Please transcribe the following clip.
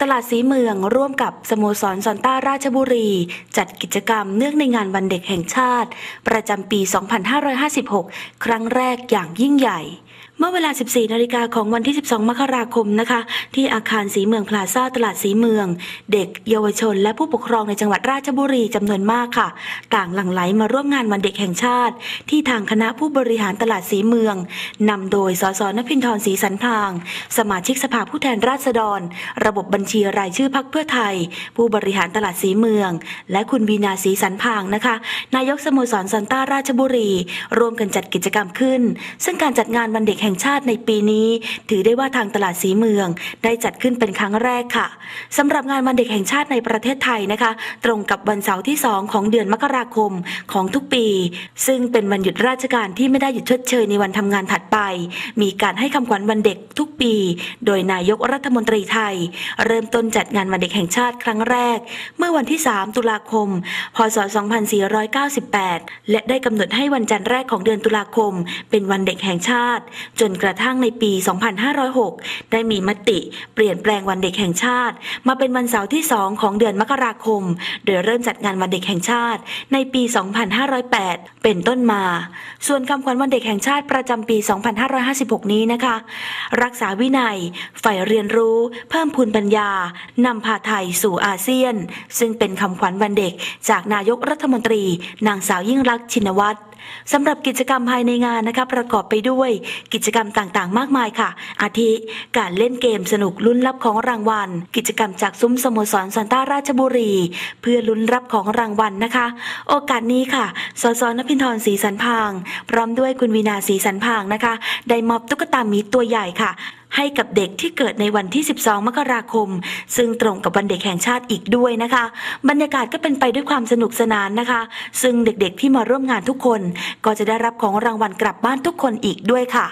ตลาดสีเมืองร่วมกับสโมสรซอนต้าราชบุรี จัดกิจกรรมเนื่องในงานวันเด็กแห่งชาติ ประจำปี 2556 ครั้งแรกอย่างยิ่งใหญ่เมื่อเวลา 14 นาฬิกาของวันที่ 12 มกราคมนะคะ ที่อาคารสีเมืองพลาซ่าตลาดสีเมือง เด็กเยาวชน และผู้ปกครองในจังหวัดราชบุรีจำนวนมากค่ะ ต่างหลั่งไหลมาร่วมงานวันเด็กแห่งชาติ ที่ทางคณะผู้บริหารตลาดสีเมืองนำโดยสสนพินทรศรีสันพาง สมาชิกสภาผู้แทนราษฎร ระบบบัญชีรายชื่อพักเพื่อไทย ผู้บริหารตลาดสีเมือง และคุณวีนาศรีสันพางนะคะ นายกสโมสรซอนต้าราชบุรี ร่วมกันจัดกิจกรรมขึ้น ซึ่งการจัดงานวันเด็กแห่งชาติในปีนี้ ถือได้ว่าทางตลาดสีเมือง ได้จัดขึ้นเป็นครั้งแรกค่ะสำหรับงานวันเด็กแห่งชาติในประเทศไทยนะคะ ตรงกับวันเสาร์ที่ 2 ของเดือนมกราคมของทุกปี ซึ่งเป็นวันหยุดราชการที่ไม่ได้หยุดชดเชยในวันทำงานถัดไป มีการให้คำขวัญวันเด็กทุกปี โดยนายกรัฐมนตรีไทยเริ่มต้นจัดงานวันเด็กแห่งชาติครั้งแรก เมื่อวันที่ 3 ตุลาคม พศ 2498 และได้กำหนดให้วันจันทร์แรกของเดือนตุลาคม เป็นวันเด็กแห่งชาติ จนกระทั่งในปี 2506 ได้มีมติ เปลี่ยนแปลงวันเด็กแห่งชาติ มาเป็นวันเสาร์ที่ 2 ของเดือนมกราคม โดยเริ่มจัดงานวันเด็กแห่งชาติ ในปี 2508 เป็นต้นมา ส่วนคำขวัญวันเด็กแห่งชาติประจำปี 2556 นี้นะคะ รักษาวินัย ฝ่ายเรียนรู้ เพิ่มพูนปัญญานำพาไทยสู่อาเซียน ซึ่งเป็นคำขวัญวันเด็กจากนายกรัฐมนตรี นางสาวยิ่งรักษณ์ชินวัตรสำหรับกิจกรรมภายในงานนะคะประกอบไปด้วยกิจกรรมต่างๆ มากมายค่ะ อาทิการเล่นเกมสนุกลุ้นรับของรางวัล กิจกรรมจากซุ้มสโมสรซอนต้าราชบุรี เพื่อลุ้นรับของรางวัลนะคะ โอกาสนี้ค่ะสสนพินทรศรีสันพาง พร้อมด้วยคุณวีนาศรีสันพางนะคะ ได้มอบตุ๊กตาหมีตัวใหญ่ค่ะ ให้กับเด็กที่เกิดในวันที่ 12 มกราคม ซึ่งตรงกับวันเด็กแห่งชาติอีกด้วยนะคะ บรรยากาศก็เป็นไปด้วยความสนุกสนานนะคะ ซึ่งเด็กๆที่มาร่วมงานทุกคน ก็จะได้รับของรางวัลกลับบ้านทุกคนอีกด้วยค่ะ